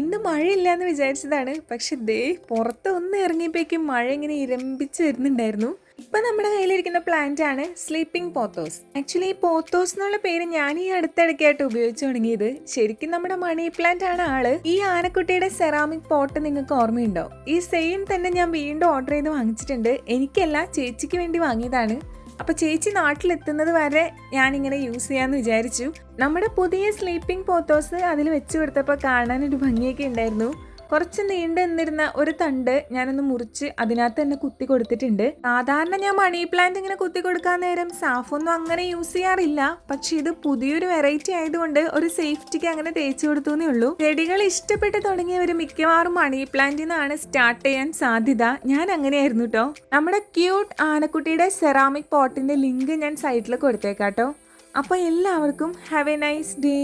ഇന്ന് മഴയില്ല എന്ന് വിചാരിച്ചതാണ്. പക്ഷെ ദേ പുറത്ത് ഒന്ന് ഇറങ്ങിയപ്പോഴേക്കും മഴ ഇങ്ങനെ ഇരമ്പിച്ച് വരുന്നുണ്ടായിരുന്നു. ഇപ്പൊ നമ്മുടെ കയ്യിലിരിക്കുന്ന പ്ലാന്റ് ആണ് സ്ലീപ്പിംഗ് പോത്തോസ് ആക്ച്വലി ഈ പോത്തോസ് എന്നുള്ള പേര് ഞാൻ ഈ അടുത്തിടയ്ക്കായിട്ട് ഉപയോഗിച്ചു തുടങ്ങിയത്. ശരിക്കും നമ്മുടെ മണി പ്ലാന്റ് ആണ് ആൾ. ഈ ആനക്കുട്ടിയുടെ സെറാമിക് പോട്ട് നിങ്ങൾക്ക് ഓർമ്മയുണ്ടോ? ഈ സെയിം തന്നെ ഞാൻ വീണ്ടും ഓർഡർ ചെയ്ത് വാങ്ങിച്ചിട്ടുണ്ട്. എനിക്കല്ല ചേച്ചിക്ക് വേണ്ടി വാങ്ങിയതാണ്. അപ്പൊ ചേച്ചി നാട്ടിലെത്തുന്നത് വരെ ഞാനിങ്ങനെ യൂസ് ചെയ്യാന്ന് വിചാരിച്ചു. നമ്മുടെ പുതിയ സ്ലീപ്പിംഗ് പോത്തോസ് അതിൽ വെച്ച് കൊടുത്തപ്പോൾ കാണാൻ ഒരു ഭംഗിയൊക്കെ ഉണ്ടായിരുന്നു. കുറച്ച് നീണ്ടു നിന്നിരുന്ന ഒരു തണ്ട് ഞാനൊന്ന് മുറിച്ച് അതിനകത്ത് തന്നെ കുത്തി കൊടുത്തിട്ടുണ്ട്. സാധാരണ ഞാൻ മണി പ്ലാന്റ് ഇങ്ങനെ കുത്തി കൊടുക്കാൻ നേരം സാഫൊന്നും അങ്ങനെ യൂസ് ചെയ്യാറില്ല. പക്ഷെ ഇത് പുതിയൊരു വെറൈറ്റി ആയതുകൊണ്ട് ഒരു സേഫ്റ്റിക്ക് അങ്ങനെ തേച്ചു കൊടുത്തു എന്നേ ഉള്ളൂ. ചെടികൾ ഇഷ്ടപ്പെട്ട് തുടങ്ങിയവർ മിക്കവാറും മണി പ്ലാന്റിൽ നിന്നാണ് സ്റ്റാർട്ട് ചെയ്യാൻ സാധ്യത. ഞാൻ അങ്ങനെയായിരുന്നു കേട്ടോ നമ്മുടെ ക്യൂട്ട് ആനക്കുട്ടിയുടെ സെറാമിക് പോട്ടിന്റെ ലിങ്ക് ഞാൻ സൈറ്റിൽ കൊടുത്തേക്കാട്ടോ അപ്പോൾ എല്ലാവർക്കും ഹാവ് എ നൈസ് ഡേ